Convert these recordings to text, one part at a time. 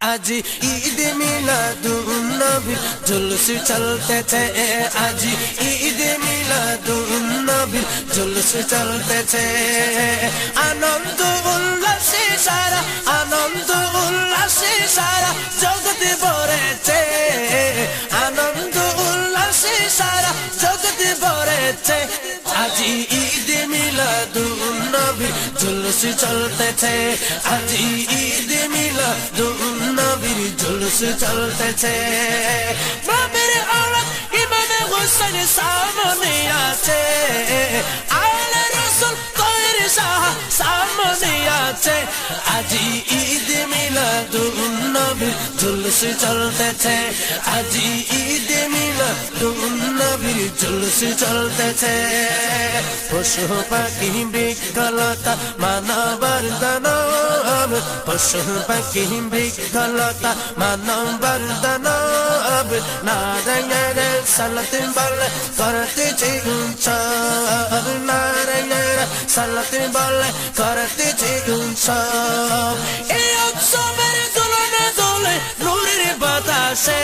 আজি ঈদ মিলাদুন নবী জুলুস চলতেছে আজি ঈদ মিলাদুন নবী জুলুস চলতেছে আনন্দ উল্লাসে সারা, আনন্দ উল্লাসে সারা, জগৎ ভরেছে। আনন্দ উল্লাসে সারা, জগৎ ভরেছে। আজি ঈদ মিলাদুন নবী জুলুস চলতেছে আজি ঈদ মিলাদুন জুলুস চলতেছে বাবের আওলাদ ইমামে হোসেন সামনে আছে আলে রসুল তৈরি সাহ সামনে আছে আজি ঈদ মিলাদুন নবীর জুলুস চলতেছে আজি ঈদ মিলাদুন নবীর জুলুস চলতেছে পশু পাখি বৃক্ষলতা মানবার দানব পশু পাখি বৃক্ষলতা মানবার দানব নারায়ণ সালাত বল করতেছে উৎসব নারায়ণ সালাত বল করতেছে উৎসব এই উৎসবের তুলনা দোলে নূরের বাতাসে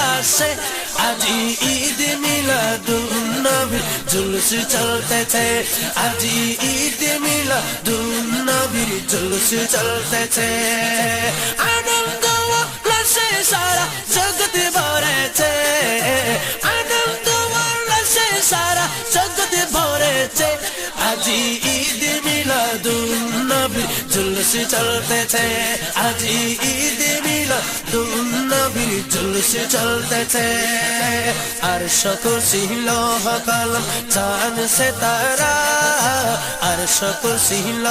বাতাসে আজি ঈদ মিলাদুন নবী জুলুস চলতেছে। আজি ঈদ মিলাদুন নবীর জুলুস চলতেছে। আনন্দ সারা জগৎ জুলুস চলতেছে আজি ঈদ মিলাদুন নবীর জুলুস চলতেছে আর সকল সিল কলম চাঁদ সে তারা আর সকল সিল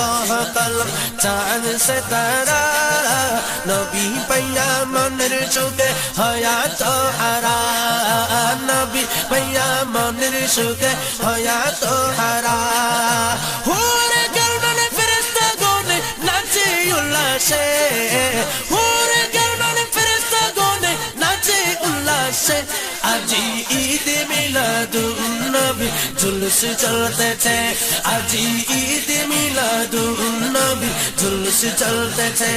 কলম চাঁদ সে তারা নবী পাইয়া মনের চোখে তো হারা নবী পাইয়া মনের চোখে তো হুরে উল্লাসে আজি ঈদ মিলাদুন নবী জুলুস চলতেছে আজি ঈদ মিলাদুন নবী জুলুস চলতেছে